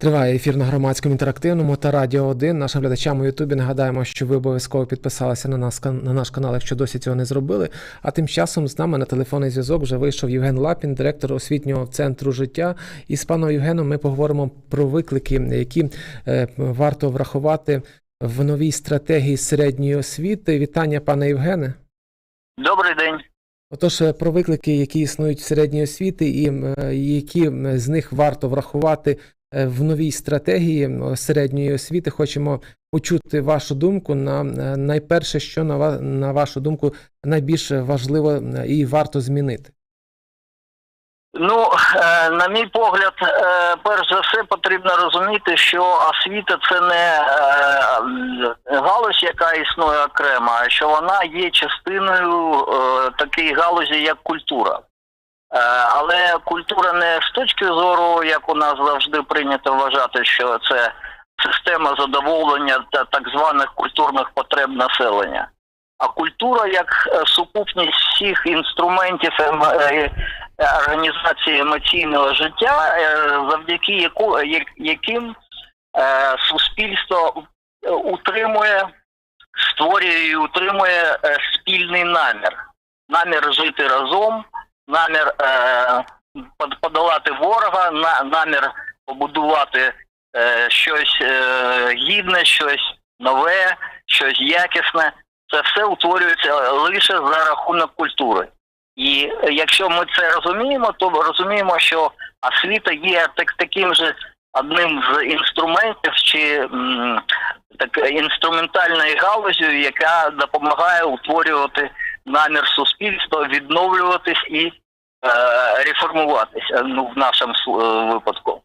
Триває ефір на громадському інтерактивному та Радіо 1. Нашим глядачам у Ютубі нагадаємо, що ви обов'язково підписалися на нас на наш канал, якщо досі цього не зробили. А тим часом з нами на телефонний зв'язок вже вийшов Євген Лапін, директор освітнього центру життя. І з паном Євгеном ми поговоримо про виклики, які е, варто врахувати в новій стратегії середньої освіти. Вітання, пане Євгене. Добрий день. Отож, е, про виклики, які існують в середній освіти, і е, які з них варто врахувати е, в новій стратегії середньої освіти, хочемо почути вашу думку на найперше, що на ва- на вашу думку найбільш важливо і варто змінити. Ну, е, на мій погляд, е, перш за все потрібно розуміти, що освіта це не е, галузь, яка існує окремо, а що вона є частиною такої галузі, як культура. Але культура не з точки зору, як у нас завжди прийнято вважати, що це система задоволення та так званих культурних потреб населення. А культура як сукупність всіх інструментів ем, організації емоційного життя, е, завдяки яку, яким е, суспільство е, утримує, створює і утримує е, спільний намір. Намір жити разом, намір е, подолати ворога, намір побудувати е, щось е, гідне, щось нове, щось якісне. Це все утворюється лише за рахунок культури. І е, якщо ми це розуміємо, то розуміємо, що освіта є так, таким же одним з інструментів чи так, інструментальною галузю, яка допомагає утворювати намір суспільства, відновлюватись і е, реформуватися. Ну, в нашому е, випадку.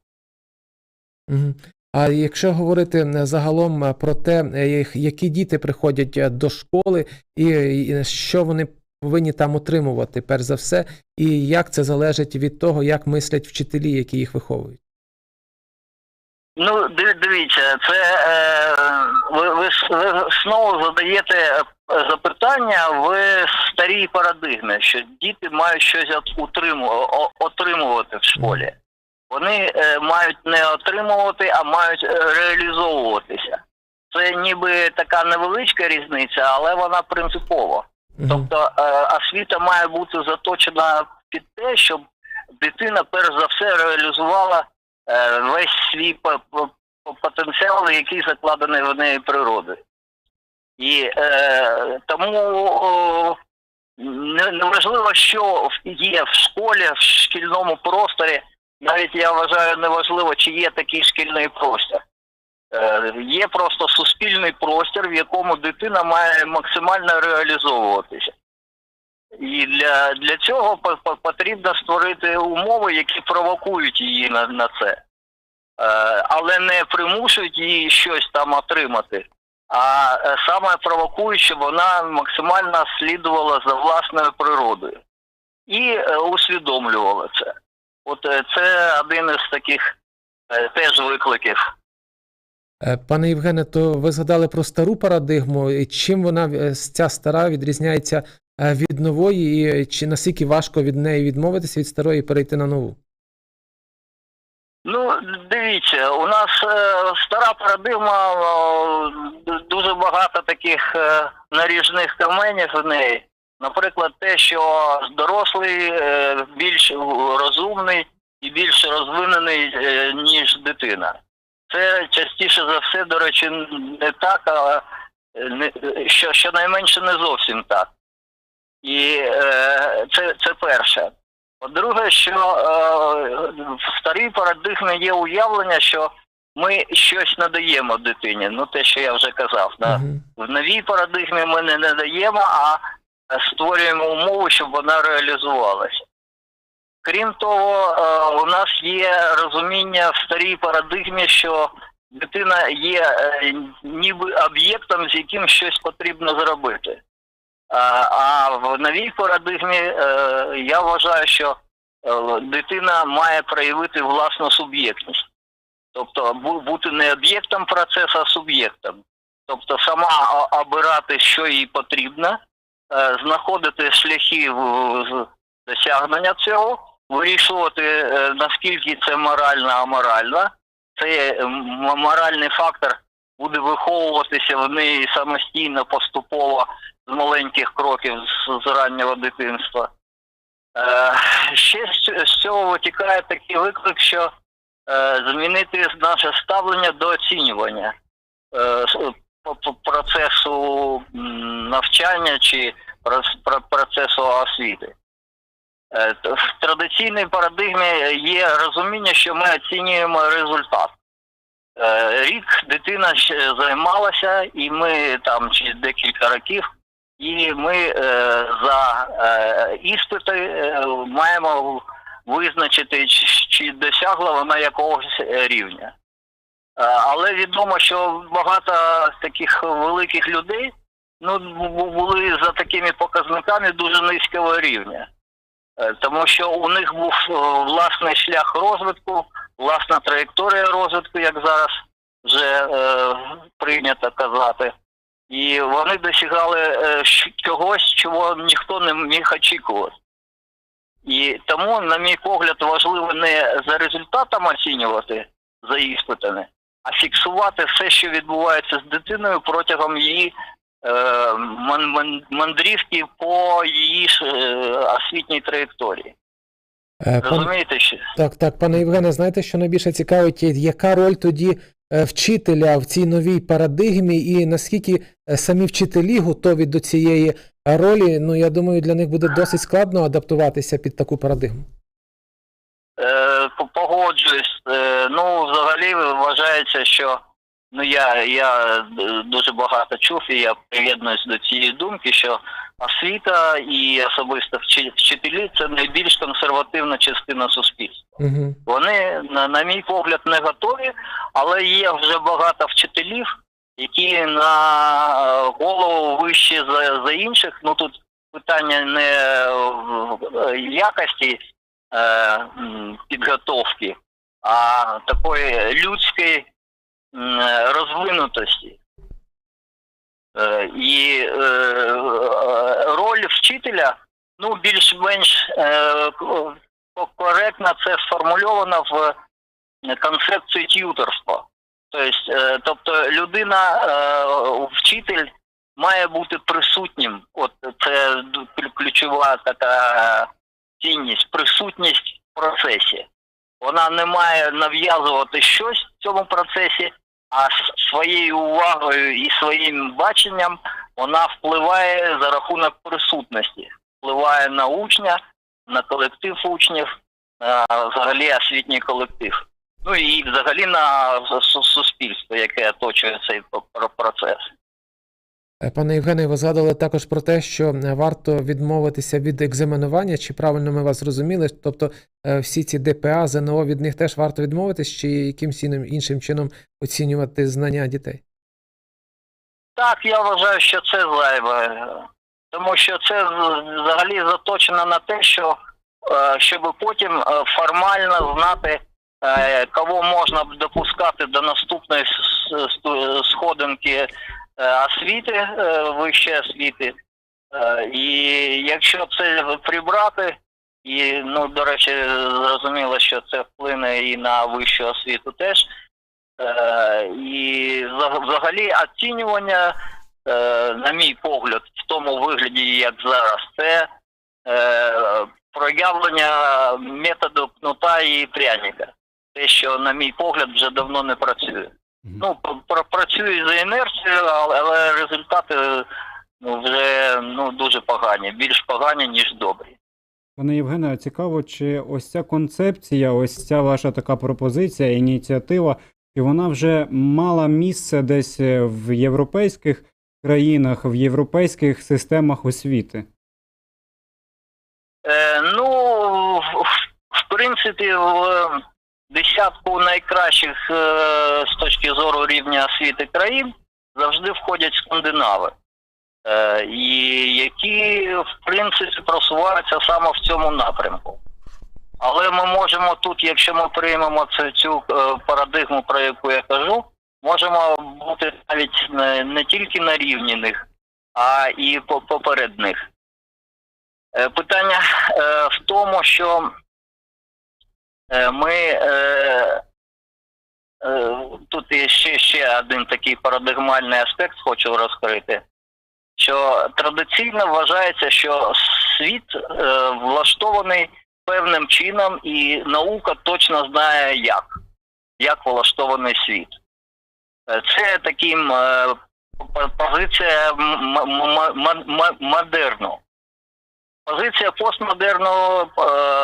А якщо говорити е, загалом е, про те, е, які діти приходять е, до школи, і що вони повинні там отримувати, перш за все, і як це залежить від того, як мислять вчителі, які їх виховують. Ну, дивіться, це е, ви, ви, ви знову задаєте е, запитання в старій парадигмі, що діти мають щось отримувати в школі. Вони е, мають не отримувати, а мають е, реалізовуватися. Це ніби така невеличка різниця, але вона принципова. Тобто е, освіта має бути заточена під те, щоб дитина перш за все реалізувала е, весь свій по- по- по- потенціал, який закладений в неї природою. І е, тому неважливо, що є в школі, в шкільному просторі. Навіть я вважаю неважливо, чи є такий шкільний простір. Е, Є просто суспільний простір, в якому дитина має максимально реалізовуватися. І для, для цього по- по- потрібно створити умови, які провокують її на, на це, е, але не примушують її щось там отримати, а е, саме провокують, щоб вона максимально слідувала за власною природою і усвідомлювала це. От це один із таких теж викликів. Е, Пане Євгене, то ви згадали про стару парадигму, чим вона е, ця стара відрізняється е, від нової, і чи наскільки важко від неї відмовитися від старої і перейти на нову? Ну, дивіться, у нас стара парадигма, дуже багато таких наріжних каменів в неї. Наприклад, те, що дорослий більш розумний і більш розвинений, ніж дитина. Це частіше за все, до речі, не так, а не, що, щонайменше не зовсім так. І е, це, це перше. По-друге, що е, в старій парадигмі є уявлення, що ми щось надаємо дитині. Ну, те, що я вже казав. Да? Мгм. В новій парадигмі ми не надаємо, а створюємо умови, щоб вона реалізувалася. Крім того, е, у нас є розуміння в старій парадигмі, що дитина є е, ніби об'єктом, з яким щось потрібно зробити. А, а в новій парадигмі е, я вважаю, що е, дитина має проявити власну суб'єктність. Тобто бути не об'єктом процесу, а суб'єктом. Тобто сама обирати, що їй потрібно, е, знаходити шляхи досягнення цього, вирішувати, е, наскільки це морально, аморально, цей моральний фактор буде виховуватися в неї самостійно, поступово з маленьких кроків з, з раннього дитинства. Е, ще з, цього витікає такий виклик, що е, змінити наше ставлення до оцінювання е, процесу навчання чи процесу освіти. Е, В традиційній парадигмі є розуміння, що ми оцінюємо результат. Е, Рік дитина ще займалася, і ми там чи декілька років, і ми е, за іспити маємо визначити, чи, досягла вона якогось рівня. Але відомо, що багато таких великих людей ну, були за такими показниками дуже низького рівня. Е, Тому що у них був е, власний шлях розвитку, власна траєкторія розвитку, як зараз вже е, прийнято казати. І вони досягали чогось, чого ніхто не міг очікувати. І тому, на мій погляд, важливо не за результатом оцінювати за іспитами, а фіксувати все, що відбувається з дитиною протягом її мандрівки по її ж е, освітній траєкторії. Е, Розумієте, що Так, так, пане Євгене, знаєте, що найбільше цікавить, яка роль тоді е, вчителя в цій новій парадигмі, і наскільки е, самі вчителі готові до цієї е, ролі? Ну, я думаю, для них буде досить складно адаптуватися під таку парадигму. Е, погоджуюсь. Е, ну, взагалі вважається, що ну я, я е, дуже багато чув, і я приєднуюсь до цієї думки, що освіта і особисто вчи- вчителі це найбільш консервативна частина суспільства. Угу. Вони, на, на мій погляд, не готові, але є вже багато вчителів, які на е, голову вищі за, за інших. Ну тут питання не в якості е, підготовки, а такої людської розвинутості. Е, І е, роль вчителя ну, більш-менш е, коректно це сформульовано в концепції т'юторства. Тобто, тобто людина, вчитель має бути присутнім. От це ключова така цінність, присутність в процесі. Вона не має нав'язувати щось в цьому процесі, а своєю увагою і своїм баченням вона впливає за рахунок присутності, впливає на учня, на колектив учнів, на взагалі освітній колектив. Ну і взагалі на суспільство, яке оточує цей про- процес. Е, Пане Євгене, ви згадали також про те, що е, варто відмовитися від екзаменування, чи правильно ми вас зрозуміли? Тобто е, всі ці ДПА, ЗНО, від них теж варто відмовитись, чи якимсь іншим, чином оцінювати знання дітей? Так, я вважаю, що це зайве, тому що це взагалі заточено на те, що щоб потім формально знати, кого можна допускати до наступної сходинки освіти, е, вищої освіти. Е, І якщо це прибрати, і ну до речі, зрозуміло, що це вплине і на вищу освіту теж. Е, і взагалі оцінювання, е, на мій погляд, в тому вигляді, як зараз, це е, проявлення методу кнута і пряника. Те, що, на мій погляд, вже давно не працює. Ну, пр- працює за інерцією, але, результати ну, вже ну, дуже погані, більш погані, ніж добрі. Пане Євгене, цікаво, чи ось ця концепція, ось ця ваша така пропозиція, ініціатива, чи вона вже мала місце десь в європейських країнах, в європейських системах освіти? Е, ну, в, в принципі, в десятку найкращих е, з точки зору рівня освіти країн завжди входять скандинави, е, які, в принципі, просуваються саме в цьому напрямку. Але ми можемо тут, якщо ми приймемо цю, цю е, парадигму, про яку я кажу, можемо бути навіть не, не тільки на рівні них, а і по- поперед них. Питання в тому, що ми е, е, і ще, ще один такий парадигмальний аспект хочу розкрити. Що традиційно вважається, що світ е, влаштований певним чином, і наука точно знає як, як влаштований світ. Е, Це таким е, позиція модерну. Позиція постмодерну е,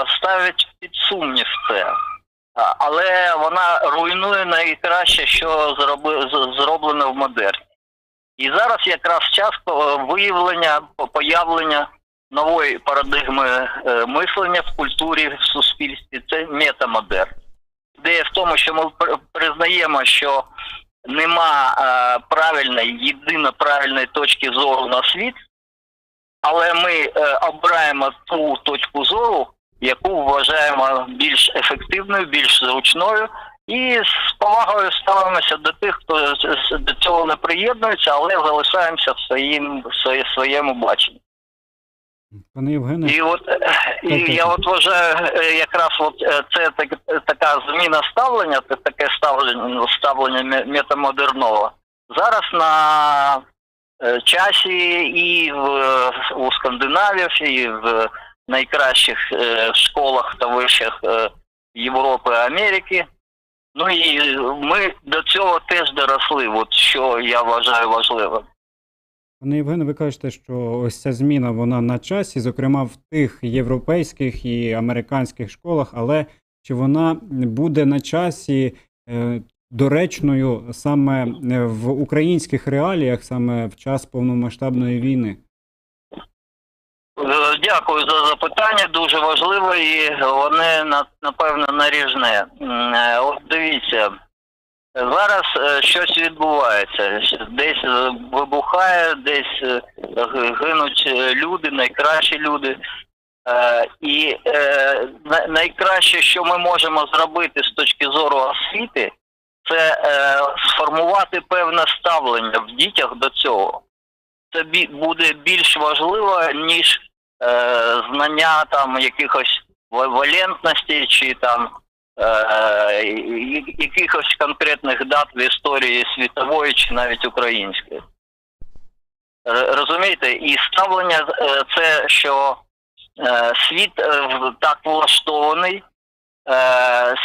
ставить під сумнів це. Але вона руйнує найкраще, що зроблено в модерні. І зараз якраз час е, виявлення, появлення нової парадигми е, мислення в культурі, в суспільстві це метамодерн. Ідея в тому, що ми признаємо, що нема е, правильної, єдино правильної точки зору на світ, але ми обираємо ту точку зору, яку вважаємо більш ефективною, більш зручною, і з повагою ставимося до тих, хто до цього не приєднується, але залишаємося в своїм в своєму баченні. Пане Євгене, І от е, Так, і так. я от вважаю, е, якраз от е, це так, така зміна ставлення, це таке ставлення ставлення ме- метамодерного. Зараз на часі і в, у скандинавів, і в найкращих е, школах та вишах е, Європи, Америки. Ну і ми до цього теж доросли, от що я вважаю важливим. Пане Євгене, ви кажете, що ось ця зміна вона на часі, зокрема в тих європейських і американських школах, але чи вона буде на часі е, доречною саме е, в українських реаліях, саме в час повномасштабної війни? Е, Дякую за запитання, дуже важливо і вони на- напевно наріжне. Е, От дивіться, зараз е, щось відбувається. Десь вибухає, десь гинуть люди, найкращі люди. І найкраще, що ми можемо зробити з точки зору освіти, це сформувати певне ставлення в дітях до цього. Це буде більш важливо, ніж знання там якихось ва- валентності чи там е, якихось конкретних дат в історії світової чи навіть української. Розумієте, і ставлення е, це, що е, світ е, так влаштований, е,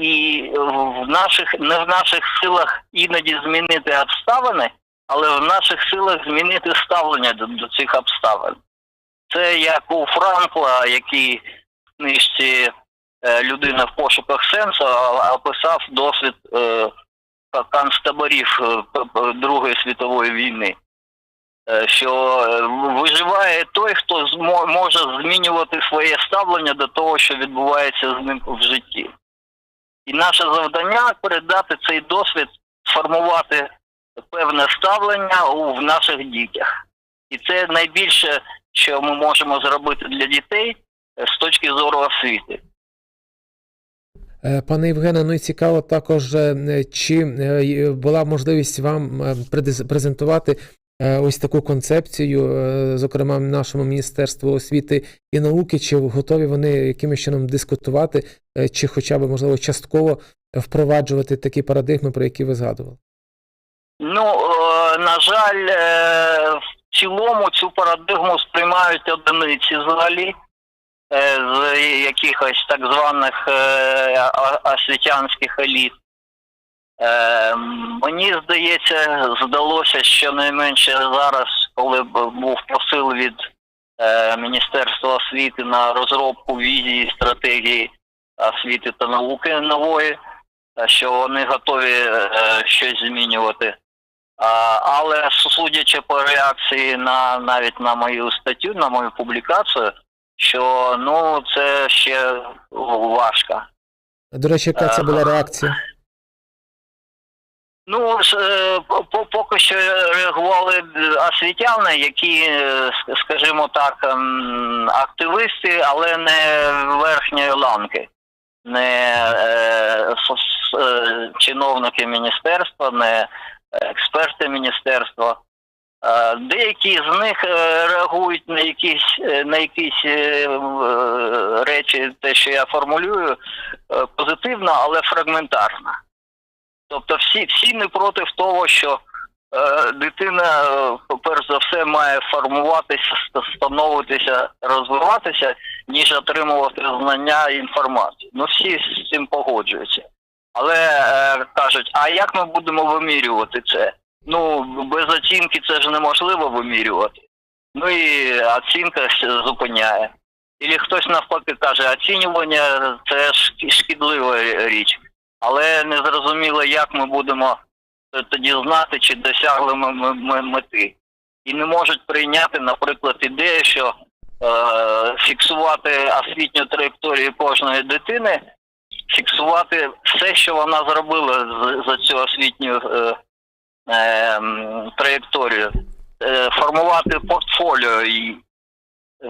і в наших не в наших силах іноді змінити обставини, але в наших силах змінити ставлення до, до цих обставин. Це як у Франкла, який в книжці е, Людина в пошуках сенсу описав досвід е, концтаборів е, п- Другої світової війни. Е, Що е, виживає той, хто може змінювати своє ставлення до того, що відбувається з ним в житті. І наше завдання передати цей досвід, сформувати певне ставлення у в наших дітях. І це найбільше, що ми можемо зробити для дітей е, з точки зору освіти. Е, Пане Євгене, ну і цікаво також, е, чи була можливість вам презентувати ось таку концепцію, зокрема нашому Міністерству освіти і науки, чи готові вони якимось чином дискутувати, чи хоча б, можливо, частково впроваджувати такі парадигми, про які ви згадували? Ну, на жаль, в цілому цю парадигму сприймають одиниці взагалі е, з якихось так званих е, освітянських еліт. Е, Мені здається, здалося, що найменше зараз, коли був посил від е, Міністерства освіти на розробку візії стратегії освіти та науки нової, що вони готові щось змінювати. А, але судячи по реакції на навіть на мою статтю, на мою публікацію, що ну це ще важко. До речі, яка це була реакція? Ну е, по- по- поки що реагували освітяни, які, е, скажімо так, активисти, але не верхньої ланки, не е, е, чиновники міністерства, не експерти міністерства. Е, Деякі з них е, реагують на якісь е, на якісь речі, те, що я формулюю, позитивно, але фрагментарно. Тобто всі, всі не проти того, що дитина, перш за все, має формуватися, становитися, розвиватися, ніж отримувати знання і інформацію. Ну всі з цим погоджуються. Але е, кажуть, а як ми будемо вимірювати це? Ну, без оцінки це ж неможливо вимірювати. Ну і оцінка зупиняє. Ілі хтось навпаки каже, оцінювання це шкідлива річ. Але не зрозуміло, як ми будемо тоді знати, чи досягли ми, ми мети. І не можуть прийняти, наприклад, ідею, що е, фіксувати освітню траєкторію кожної дитини, фіксувати все, що вона зробила за цю освітню е, е, траєкторію, е, формувати портфоліо і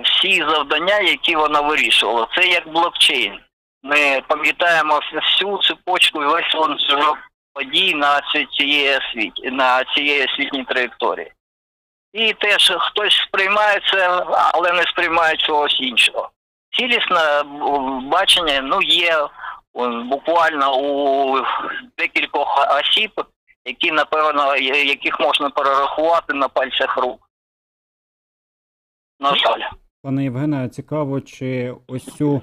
всі завдання, які вона вирішувала. Це як блокчейн. Ми пам'ятаємо всю цепочку і весь ланцюжок подій на цієї освіті, на цієї освітній траєкторії. І теж хтось сприймає це, але не сприймає чогось іншого. Цілісне бачення ну, є буквально у декількох осіб, які, напевно, яких можна перерахувати на пальцях рук. На жаль. Пане Євгене, цікаво, чи ось цю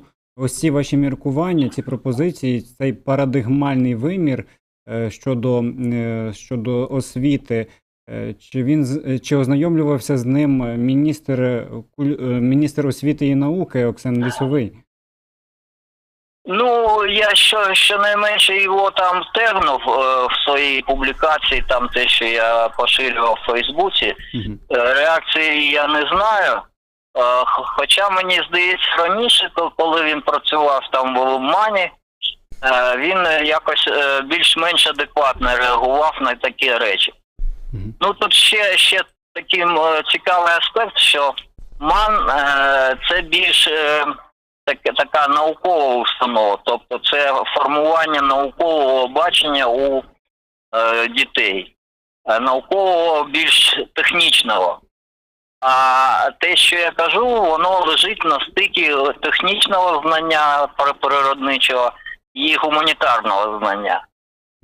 ці ваші міркування, ці пропозиції, цей парадигмальний вимір е, щодо, е, щодо освіти, е, чи він чи ознайомлювався з ним міністр, міністр освіти і науки Оксан Лісовий? Ну, я що, щонайменше його там тегнув е, в своїй публікації, там те, що я поширював в Фейсбуці. Е, Реакції я не знаю. Е, Хоча мені здається, раніше, коли він працював там в Лумані, е, він е, якось е, більш-менш адекватно реагував на такі речі. Мгм. Ну тут ще, ще такий м, цікавий аспект, що МАН е, це більш е, таке, така наукова установа, тобто це формування наукового бачення у е, дітей, Е, наукового більш технічного. А те, що я кажу, воно лежить на стикі технічного знання природничого і гуманітарного знання.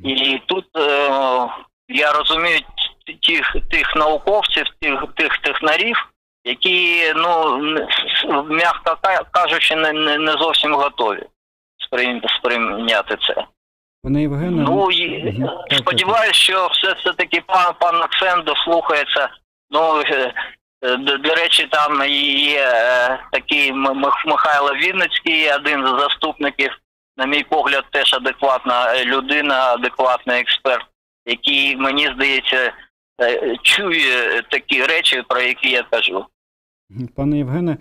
І тут е, я розумію тих, тих науковців, тих, тих технарів, які, ну, м'яко кажучи, не, не, не зовсім готові сприйняти, це. Пане Євгене, Ну і сподіваюся, що все це таки пан пан Максим дослухається. Ну е, е, до, до речі, там є е, такий Михайло Вінницький, один з заступників, на мій погляд, теж адекватна людина, адекватний експерт, який мені здається чує такі речі, про які я кажу. Пане Євгене,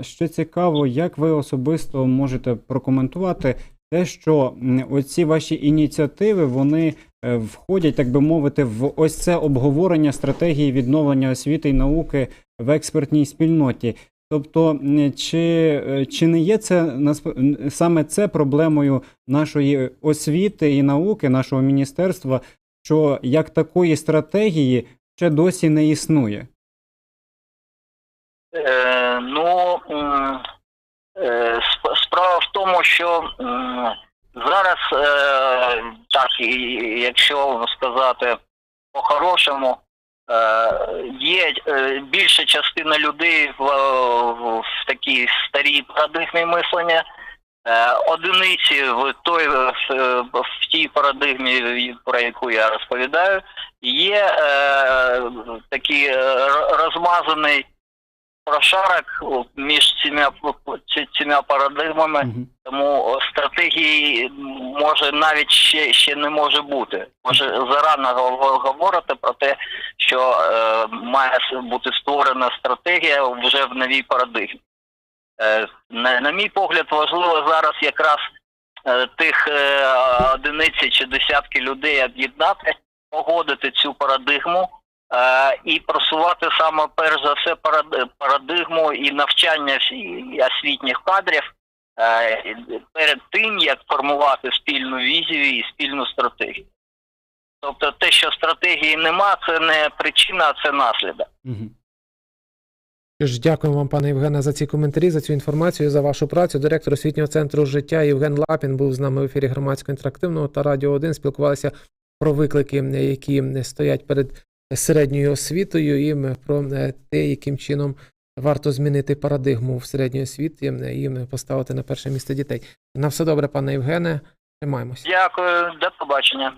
ще цікаво, як ви особисто можете прокоментувати те, що оці ваші ініціативи вони е, входять, так би мовити, в ось це обговорення стратегії відновлення освіти і науки в експертній спільноті. Тобто, чи, е, чи не є це саме це проблемою нашої освіти і науки, нашого міністерства, що як такої стратегії ще досі не існує? Е, ну, е, справа в тому, що м, зараз, е, так, якщо сказати по-хорошому, е, є е, більша частина людей в, в, в такій старій парадигмі мислення. Е, Одиниці в той в, тій парадигмі, про яку я розповідаю, є е, такий е, розмазаний прошарок між цими, цими парадигмами, Мгм. тому стратегії може навіть ще, ще не може бути. Може зарано говорити про те, що е, має бути створена стратегія вже в новій парадигмі. Е, на, на мій погляд, важливо зараз якраз е, тих е, одиниці чи десятки людей об'єднати, погодити цю парадигму і просувати саме перш за все парадигму і навчання освітніх кадрів перед тим, як формувати спільну візію і спільну стратегію. Тобто те, що стратегії нема, це не причина, а це наслідок. Ж, дякуємо вам, пане Євгене, за ці коментарі, за цю інформацію, за вашу працю. Директор освітнього центру життя Євген Лапін був з нами в ефірі громадського інтерактивного та Радіо 1. Спілкувалися про виклики, які стоять перед середньою освітою, і про е, те, яким чином варто змінити парадигму в середньої освіті і поставити на перше місце дітей. На все добре, пане Євгене. Тримаємось. Дякую, до побачення.